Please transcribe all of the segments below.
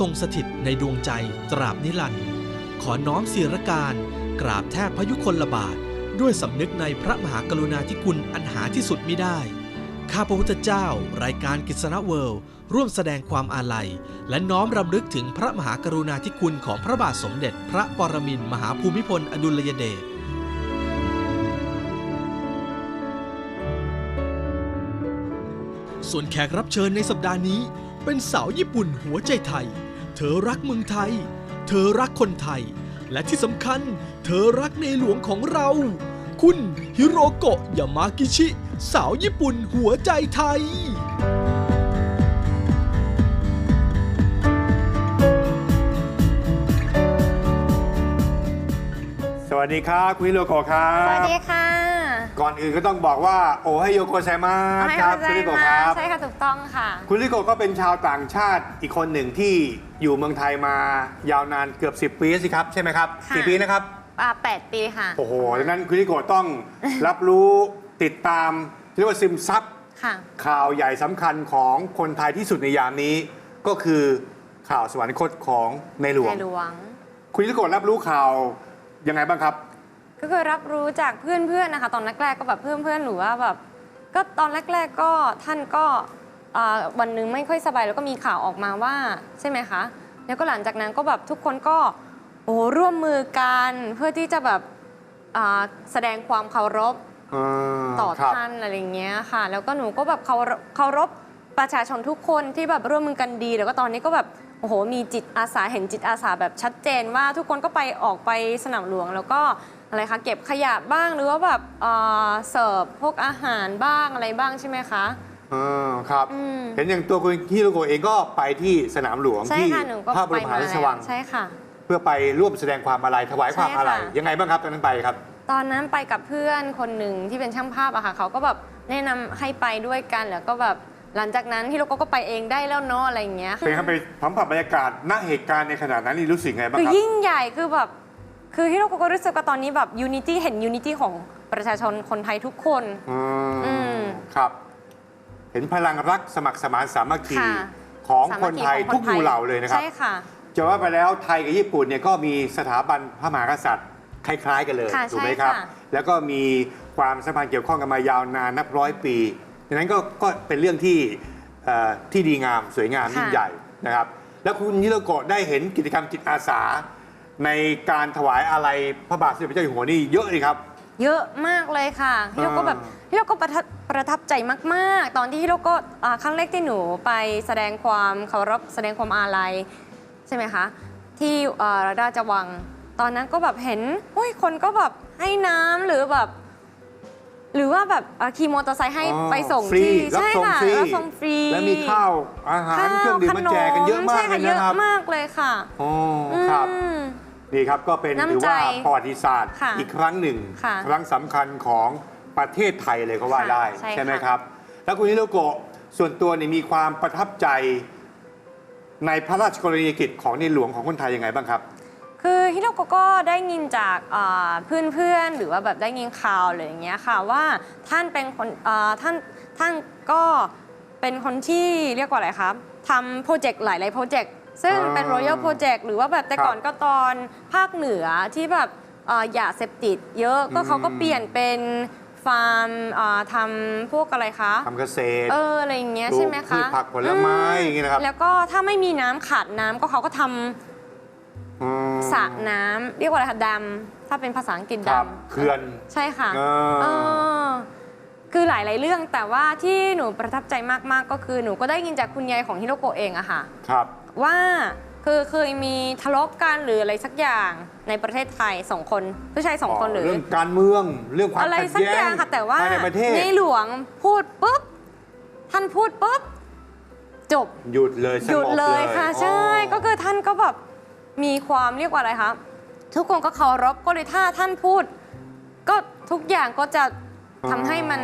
ทรงสถิตในดวงใจตราบนิรันดร์ขอน้อมศิรการกราบแทบพยุคลบาทด้วยสำนึกในพระมหากรุณาธิคุณอันหาที่สุดมิได้ ข้าพระพุทธเจ้า รายการกิษณะเวิลด์ร่วมแสดงความอาลัย และน้อมรำลึกถึงพระมหากรุณาธิคุณของพระบาทสมเด็จ พระปรมินทรมหาภูมิพลอดุลยเดชส่วนแขกรับเชิญในสัปดาห์นี้ เป็นสาวญี่ปุ่นหัวใจไทย ธอรักเมืองไทย เธอรักคนไทย และที่สำคัญ เธอรักในหลวงของเรา คุณฮิโรโกะยามากิชิ สาวญี่ปุ่นหัวใจไทย สวัสดีครับคุณฮิโรโกะครัสวัสบดีค่ะก่อนอื่นก็ต้องบอกว่า โอไฮโยโกไซมาสให้ครับเข้าใจคุณฮิโรโกะมาครับ ใช่ค่ะ ถูกต้องค่ะ คุณฮิโรโกะก็เป็นชาวต่างชาติอีกคนหนึ่งที่ อยู่เมืองไทยมายาวนานเกือบ 10 ปีสิครับ ใช่ไหมครับค่ะ กี่ปีนะครับ อ่าแปดปีค่ะ โอ้โหดังนั้นคุณฮิโรโกะต้อง รับรู้ติดตามเรียกว่าซึมซับ ค่ะ ข่าวใหญ่สำคัญของคนไทยที่สุดในยามนี้ ก็คือข่าวสวรรคตของในหลวง ในหลวง คุณฮิโรโกะรับรู้ข่าวยังไงบ้างครับ ก็คือรับรู้จากเพื่อนๆนะคะ ตอนแรกๆก็แบบเพื่อนๆหรือว่าแบบก็ตอนแรกๆก็ท่านก็ อ่าวันหนึ่งไม่ค่อยสบายแล้วก็มีข่าวออกมาว่าใช่ไหมคะ แล้วก็หลังจากนั้นก็แบบทุกคนก็โอ้โหร่วมมือกันเพื่อที่จะแบบอ่าแสดงความเคารพต่อครับ ท่านอะไรอย่างเงี้ยค่ะ แล้วก็หนูก็แบบเคารพเคารพประชาชนทุกคนที่แบบร่วมมือกันดี แล้วก็ตอนนี้ก็แบบโอ้โหมีจิตอาสาเห็นจิตอาสาแบบชัดเจนว่าทุกคนก็ไปออกไปสนามหลวง แล้วก็อะไรคะเก็บขยะบ้างหรือว่าแบบเอ่อเสิร์ฟพวกอาหารบ้างอะไรบ้างใช่ไหมคะ อ่าครับ อืม เห็นอย่างตัวคุณฮิโรโกะเองก็ไปที่สนามหลวงใช่ที่ค่ะหนูก็พระบไปรมมมาหาราแล้ชวังวใช่ค่ะ เพื่อไปร่วมแสดงความอาลัยถวายความใช่อาลัยค่ะยังไงบ้างครับตอนนั้นไปครับ ตอนนั้นไปกับเพื่อนคนหนึ่งที่เป็นช่างภาพอะค่ะเขาก็แบบแนะนำให้ไปด้วยกันแล้วก็แบบหลังจากนั้นที่เราก็ไปเองได้แล้วเนาะอะไรอย่างเงี้ยเป็นครับไปสัมผัสบรรยากาศณเหตุการณ์ในขณะนั้นนี่รู้สึกไงบ้างคือครับ ยิ่งใหญ่คือแบบคือที่เราก็รู้สึกว่าตอนนี้แบบยูนิตี้เห็นยูนิตี้ของประชาชนคนไทยทุกคน อืมอืมครับ เห็นพลังรักสมัครสมานสามัคคีค่ะของสาคมันคีไทยของทุกหมู่เหล่าเลยนะครับ ใช่ค่ะ จะว่าไปแล้วไทยกับญี่ปุ่นเนี่ยก็มีสถาบันพระมหากษัตริย์คล้ายๆกันเลยค่ะถูกไหมใช่ครับค่ะ แล้วก็มีความสัมพันธ์เกี่ยวข้องกันมายาวนานนับร้อยปีดังนั้นก็ก็เป็นเรื่องที่เอ่อที่ดีงามสวยงามยิ่งใหญ่นะครับ แล้วคุณฮิโรโกะได้เห็นกิจกรรมจิตอาสา ในการถวายอาลัยพระบาทสมเด็จพระเจ้าอยู่หัวนี่เยอะเลยครับ เยอะมากเลยค่ะที่เราก็แบบที่เราก็ประทับประทับใจมากๆ ตอนที่เราก็อ่าครั้งแรกที่หนูไปแสดงความเคารพแสดงความอาลัยใช่ไหมคะที่เอ่อราชวัง ตอนนั้นก็แบบเห็นอุ้ยคนก็แบบให้น้ำหรือแบบ หรือว่าแบบอ่าขี่มอเตอร์ไซค์ให้อ๋อไปส่งฟรีที่รับใช่ส่งค่ะฟรีรับส่งฟรี และมีข้าวอาหารเครื่องดื่มมาแจกกันเยอะมากใช่เลค่ะยเยนะอะครับมากเลยค่ะโอ้ครับ อืม นี่ครับก็เป็นน้ำถือว่าใจประวัติศาสตร์ค่ะอีกครั้งหนึ่ง ค่ะครั้งสำคัญของประเทศไทยเลยก็ว่าค่ะได้ใช่ไหมค่ะครับ แล้วคุณฮิโรโกะส่วนตัวเนี่ยมีความประทับใจในพระราชกรณียกิจของในหลวงของคนไทยยังไงบ้างครับ คือฮิโรโกะก็ได้ยินจากเพื่อนเพื่อนๆ หรือว่าแบบได้ยินข่าวอะไรอย่างเงี้ยค่ะว่าท่านเป็นคนอ่าท่านท่านก็เป็นคนที่เรียกว่าอะไรครับทำโปรเจกต์หลาย ๆ โปรเจกต์ ซึ่งเป็นอ่า Royal Project หรือว่าแบบแต่ครับก่อนก็ตอนภาคเหนือที่แบบอ่าอย่าเสพติดเยอะก็อืมเขาก็เปลี่ยนเป็นฟาร์มอ่าทำพวกอะไรคะ ทำเกษตร เอออะไรอย่างเงี้ยปลูกใช่ไหมคะพืชผักผลไม้อย่างงี้นะครับ แล้วก็ถ้าไม่มีน้ำขาดน้ำก็เขาก็ทำอืมสระน้ำเรียกว่าอะไรคะดำถ้าเป็นภาษาอังกฤษครับดำเขื่อน ใช่ค่ะเออเออคือหลาย ๆ เรื่องแต่ว่าที่หนูประทับใจมาก ๆ ก็คือหนูก็ได้ยินจากคุณยายของฮิโรโกะเองอะค่ะ ครับ ว่าคือเคยมีทะเลาะกันหรืออะไรสักอย่างในประเทศไทยสองคนผู้ชายสองคนหรือ เรื่องการเมืองเรื่องความอะไรขัดสักแย้อย่างงค่ะแต่ว่าภายในประเทศในหลวงพูดปุ๊บท่านพูดปุ๊บจบ หยุดเลยสงบหยุดเลยค่ะ ใช่อ๋อก็คือท่านก็แบบมีความเรียกว่าอะไรคะทุกคนก็เคารพก็เลยถ้าท่านพูด ก็ทุกอย่างก็จะทำให้มัน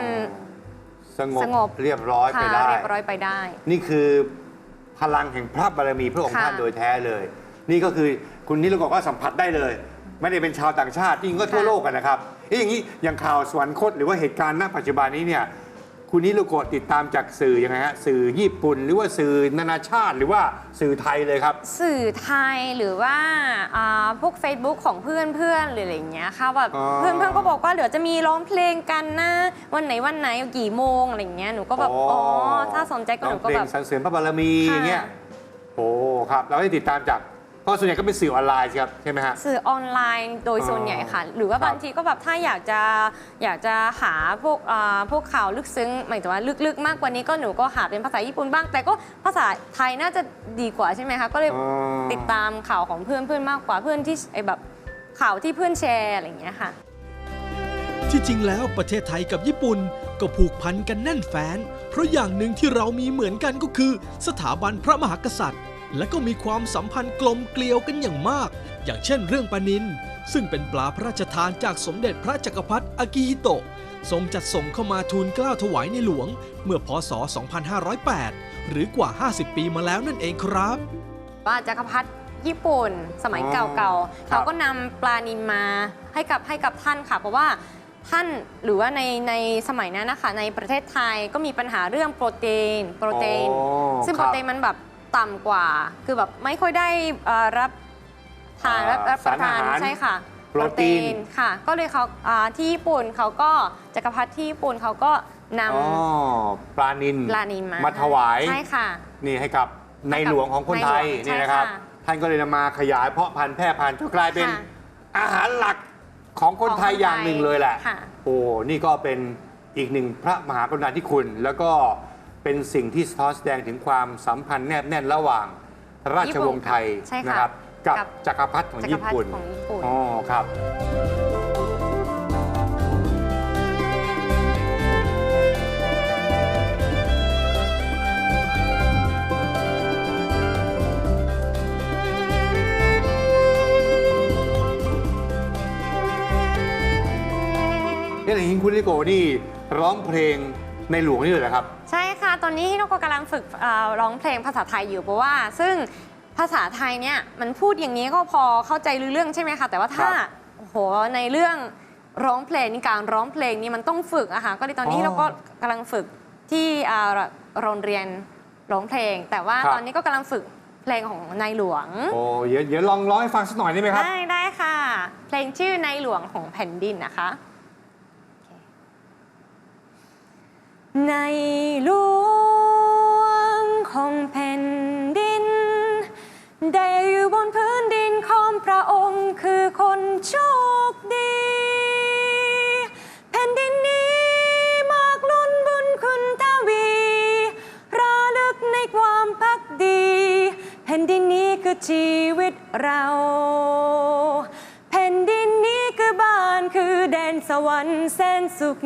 สงบสงบ เรียบร้อยไปค่ะได้ เรียบร้อยไปได้ นี่คือ พลังแห่งพระบารมีพระองค์ค่ะท่านโดยแท้เลย นี่ก็คือคุณนิรโกะก็สัมผัสได้เลย ไม่ได้เป็นชาวต่างชาติจริงๆก็ทั่วโลกกันนะครับเอ๊ะอย่างนี้อย่างข่าวสวรรคตหรือว่าเหตุการณ์ณปัจจุบันนี้เนี่ย คุณนิโรโกะติดตามจากสื่อยังไงฮะสื่อญี่ปุ่น หรือว่าสื่อนานาชาติหรือว่าสื่อไทยเลยครับ สื่อไทยหรือว่าอ่าพวก Facebook ของเพื่อนเพื่อนๆหรืออะไรอย่างเงี้ยค่ะแบบอ๋อ เพื่อนเพื่อนๆก็บอกว่าเดี๋ยวจะมีร้องเพลงกันนะวันไหนวันไหนกี่โมงอะไรอย่างเงี้ยหนูก็แบบอ๋อถ้าสนใจก็หนูก็ร้องเพลแบงบ สรรเสริญพระบารมีค่ะ อย่างเงี้ยโอ้ครับ เราได้ติดตามจาก เพราะส่วนใหญ่ก็เป็นสื่อออนไลน์สิครับใช่ไหมฮะ สื่อออนไลน์โดยอ๋อส่วนใหญ่ค่ะ หรือว่าครับบางทีก็แบบถ้าอยากจะอยากจะหาพวกอ่าพวกข่าวลึกซึ้งหมายถึงว่าลึกๆ มากกว่านี้ก็หนูก็หาเป็นภาษาญี่ปุ่นบ้าง แต่ก็ภาษาไทยน่าจะดีกว่าใช่ไหมคะก็เลยอ๋อ ติดตามข่าวของเพื่อนเพื่อนๆมากกว่าเพื่อนที่ไอแบบข่าวที่เพื่อนแชร์อะไรอย่างเงี้ยค่ะ ที่จริงแล้วประเทศไทยกับญี่ปุ่นก็ผูกพันกันแน่นแฟ้นเพราะอย่างหนึ่งที่เรามีเหมือนกันก็คือ สถาบันพระมหากษัตริย์ และก็มีความสัมพันธ์กลมเกลียวกันอย่างมาก อย่างเช่นเรื่องปลานิน ซึ่งเป็นปลาพระราชทานจากสมเด็จพระจักรพรรดิอากิฮิโตะทรงจัดส่งเข้ามาทูลเกล้าถวายในหลวง เมื่อพศ 2508 หรือกว่า 50 ปีมาแล้วนั่นเองครับว่าจักรพรรดิญี่ปุ่น สมัยอ๋อเก่าครัๆบเขาก็นำปลานินมาให้กับให้กับท่านค่ะ เพราะว่าท่านหรือว่าในในสมัยนั้นนะคะในประเทศไทยก็มีปัญหาเรื่องโปรตีนโปรตีนอ๋อซึ่งคโปรับรตีนมันแบบ ต่ำกว่า คือแบบไม่ค่อยได้เอ่อรับทานอ่ารับรับประทานสารอาหารใช่ค่ะโปรตีน ค่ะ ก็เลยเขาอ่าที่ญี่ปุ่นเขาก็จักรพรรดิที่ญี่ปุ่นเขาก็นอ๋อปลานินำปลานินมามาถวาย ใช่ค่ะ นี่ให้กับในหลวงของคนไทยในหลวงนี่นะครับ ใช่ค่ะท่านก็เลยนำมาขยายเพาะพันธุ์แพร่พันธุ์จนกลายเป็นค่ะอาหารหลักของคนไทยของคนไทยอย่างหนึ่งเลยแหละ ค่ะ โอ้ นี่ก็เป็นอีกหนึ่งพระมหากรุณาธิคุณ แล้วก็ เป็นสิ่งที่สะท้อนแสดงถึงความสัมพันธ์แนบแน่นระหว่างราชวงศ์ไทยใช่ค่ะนะครับกับกับจักรพรรดิของจักรญี่พรรดิปุ่นของญี่ปุ่น อ๋อครับ นี่อะไรฮิงคุณนิโกนี่ร้องเพลงในหลวงนี่เลยเหรอครับ ใช่ค่ะต อนนี้ฮิโนโกะกำลังฝึกเอ่อร้องเพลงภาษาไทยอยู่เพราะว่า ซึ่งภาษาไทยเนี่ยมันพูดอย่างนี้ก็พอเข้าใจรู้เรื่องใช่ไหมคะ แต่ว่าถ้าครับโอ้โหในเรื่องร้องเพลงนี่การร้องเพลงนี่มันต้องฝึกอะค่ะก็เลยตอนนี้อ๋อเราก็กำลังฝึกที่อ่าโรงเรียนร้องเพลง แต่ว่าครับ ตอนนี้ก็กำลังฝึกเพลงของในหลวง โอ้เดี๋ยวเดี๋ยวลองร้องให้ฟังสักหน่อยได้ไหมครับ ได้ได้ค่ะ เพลงชื่อในหลวงของแผ่นดินนะคะ ในหลวง ของแผ่นดิน ได้อยู่บนพื้นดินของพระองค์คือคนโชคดี แผ่นดินนี้มากล้นบุญคุณทวีระลึกในความพักดี แผ่นดินนี้คือชีวิตเรา แผ่นดินนี้คือบ้านคือแดนสวรรค์แสนสุข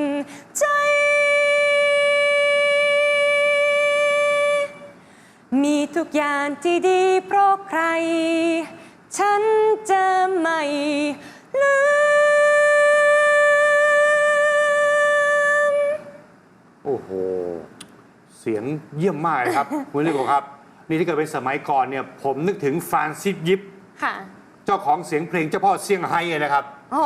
มีทุกอย่างที่ดีเพราะใคร ฉันจะไม่ลืม โอ้โห เสียงเยี่ยมมากเลยครับ คุณลิโกครับ นี่ถ้าเกิดเป็นสมัยก่อนเนี่ย ผมนึกถึงฟรานซิสยิป ค่ะ เจ้าของเสียงเพลงเจ้าพ่อเซี่ยงไฮ้นะครับโอ้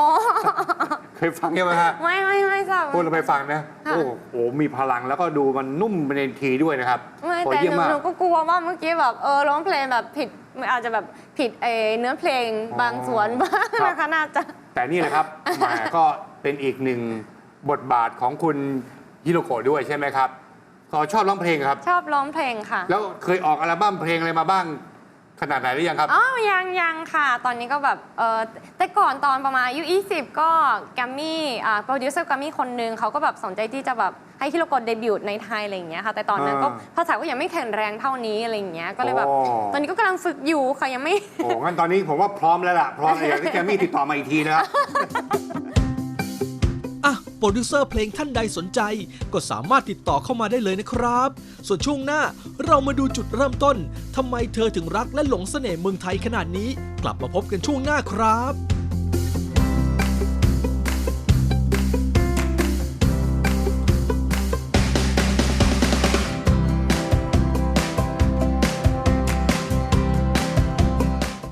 เคยฟังยังไหมฮะไม่ไม่ไม่ทราบพวกเราไปฟังนะ ค่ะ โอ้โห มีพลังแล้วก็ดูมันนุ่มเป็นทีด้วยนะครับไม่โอ้แต่เยี่ยหมนูมาก หนูก็กลัวว่าเมื่อกี้แบบเออร้องเพลงแบบผิดอาจจะแบบผิดเออเนื้อเพลงอ๋อบางส่วนบ้างครับ นะคะน่าจะ แต่นี่แหละครับ แหมก็เป็นอีกหนึ่งบทบาทของคุณฮิโรโกะด้วยใช่ไหมครับก็ชอบร้องเพลงครับ ชอบร้องเพลงค่ะ แล้วเคยออกอัลบั้มเพลงอะไรมาบ้าง ขนาดไหนหรือยังครับ อ๋อ ยังยังค่ะ ตอนนี้ก็แบบเออแต่ก่อนตอนประมาณอายุ 20 ก็แกมมี่อ่าโปรดิวเซอร์แกมมี่คนหนึ่งเขาก็แบบสนใจที่จะแบบให้ฮิโรโกะเดบิวต์ในไทยอะไรอย่างเงี้ยค่ะ แต่ตอนนั้นก็อ่า ภาษาก็ยังไม่แข็งแรงเท่านี้อะไรอย่างเงี้ย ก็เลยแบบโอ้ ตอนนี้ก็กำลังฝึกอยู่ค่ะยังไม่ โอ้งั้นตอนนี้ผมว่าพร้อมแล้วล่ะ พร้อมเลยอยากให้แกรมมี่ติดต่อมาอีกทีนะครับอะโป รดิวเซอร์เพลงท่านใดสนใจ ก็สามารถติดต่อเข้ามาได้เลยนะครับ ส่วนช่วงหน้าเรามาดูจุดเริ่มต้นทำไมเธอถึงรักและหลงเสน่ห์เมืองไทยขนาดนี้ กลับมาพบกันช่วงหน้าครับ